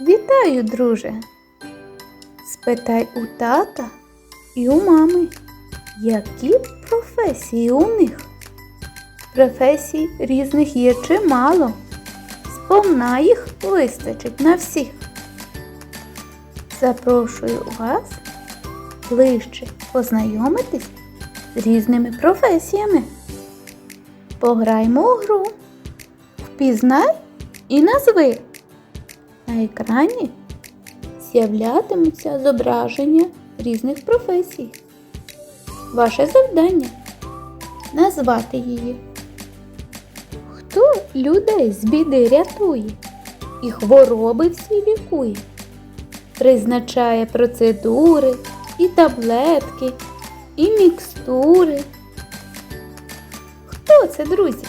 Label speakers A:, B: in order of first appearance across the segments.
A: Вітаю, друже. Спитай у тата і у мами, які професії у них. Професій різних є чимало. Сповна їх вистачить на всіх. Запрошую вас ближче познайомитись з різними професіями. Пограймо у гру. Впізнай і назви. На екрані з'являтимуться зображення різних професій. Ваше завдання назвати її. Хто людей з біди рятує і хвороби всі лікує, призначає процедури і таблетки, і мікстури. Хто це, друзі?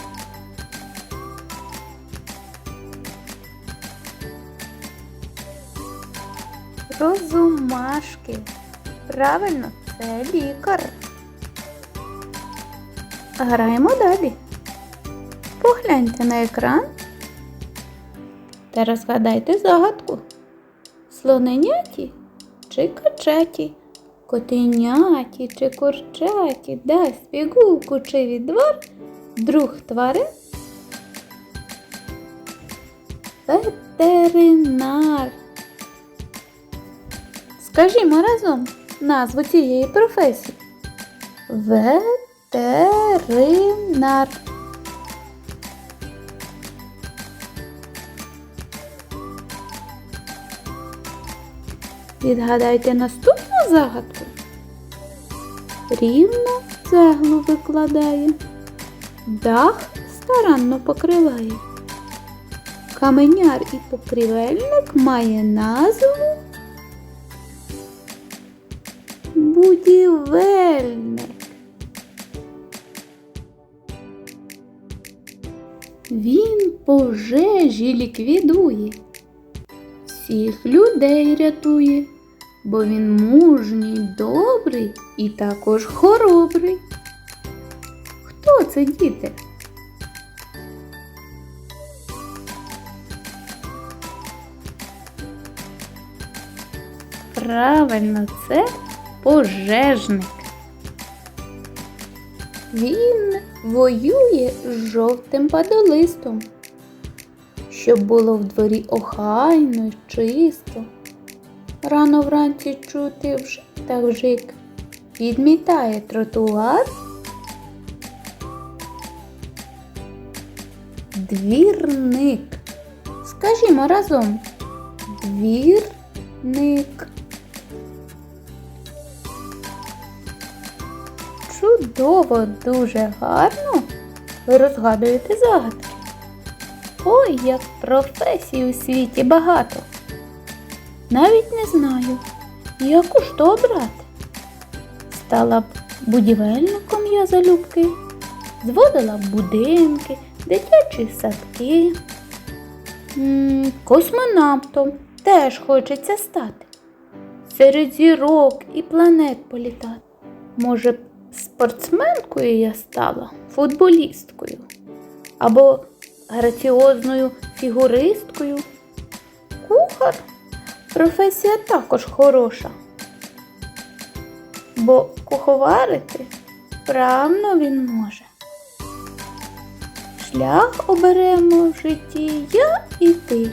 A: Розумашки. Правильно, це лікар. Граємо далі. Погляньте на екран та розгадайте загадку. Слоненяті чи качаті, котеняті чи курчаті, дасть пігулку чи відвар, друг тварин. Ветеринар. Скажімо разом назву цієї професії. Ветеринар. Відгадайте наступну загадку. Рівно цеглу викладає, дах старанно покриває. Каменяр і покрівельник має назву будівельник. Він пожежі ліквідує, всіх людей рятує, бо він мужній, добрий і також хоробрий. Хто це діти? Правильно, це пожежник. Він воює з жовтим падолистом, щоб було в дворі охайно й чисто. Рано вранці чути вже та вжик. Підмітає тротуар. Двірник. Скажімо разом. Двірник. Чудово, дуже гарно. Ви розгадуєте загадки. Ой, як професій у світі багато. Навіть не знаю, яку ж то обрати. Стала б будівельником я залюбки, зводила б будинки, дитячі садки. Космонавтом теж хочеться стати. Серед зірок і планет політати. Може, спортсменкою я стала, футболісткою або граціозною фігуристкою. Кухар професія також хороша. Бо куховарити вправно він може. Шлях оберемо в житті я і ти.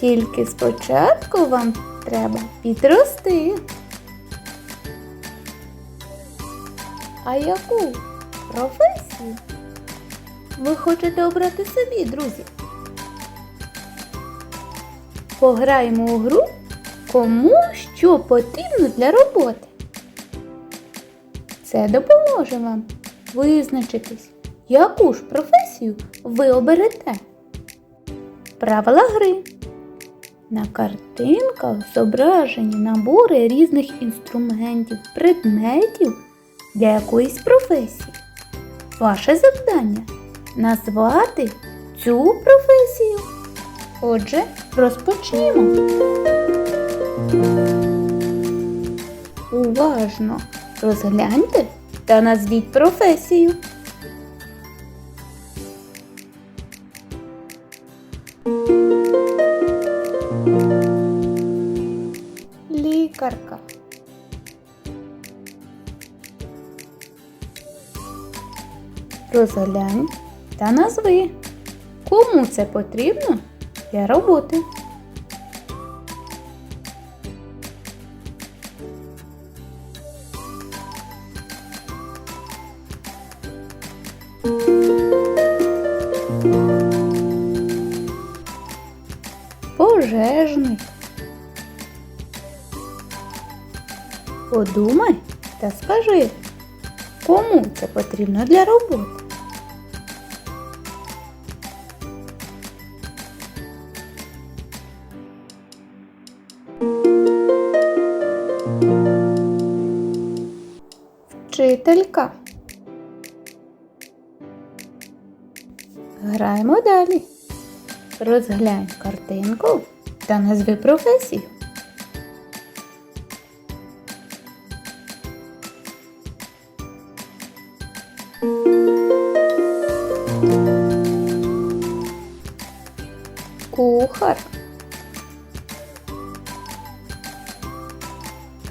A: Тільки спочатку вам треба підрости. А яку професію ви хочете обрати собі, друзі? Пограємо у гру, кому що потрібно для роботи. Це допоможе вам визначитись, яку ж професію ви оберете. Правила гри. На картинках зображені набори різних інструментів, предметів для якоїсь професії. Ваше завдання назвати цю професію. Отже, розпочнімо. Уважно розгляньте та назвіть професію. Лікарка. Розглянь та назви. Кому це потрібно для роботи? Пожежник. Подумай та скажи, кому це потрібно для роботи? Вчителька. Граємо далі. Розглянь картинку та назви професію. Кухар.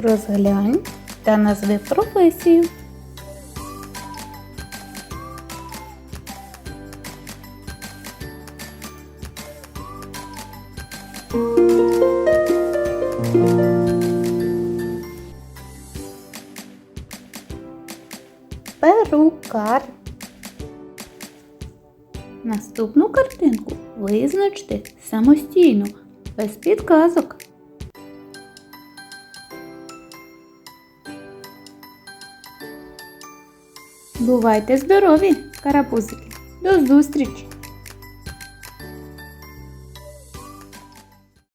A: Розглянь та назви професію. Перукар. Наступну картинку визначте самостійно, без підказок. Бувайте здорові, карапузики! До зустрічі!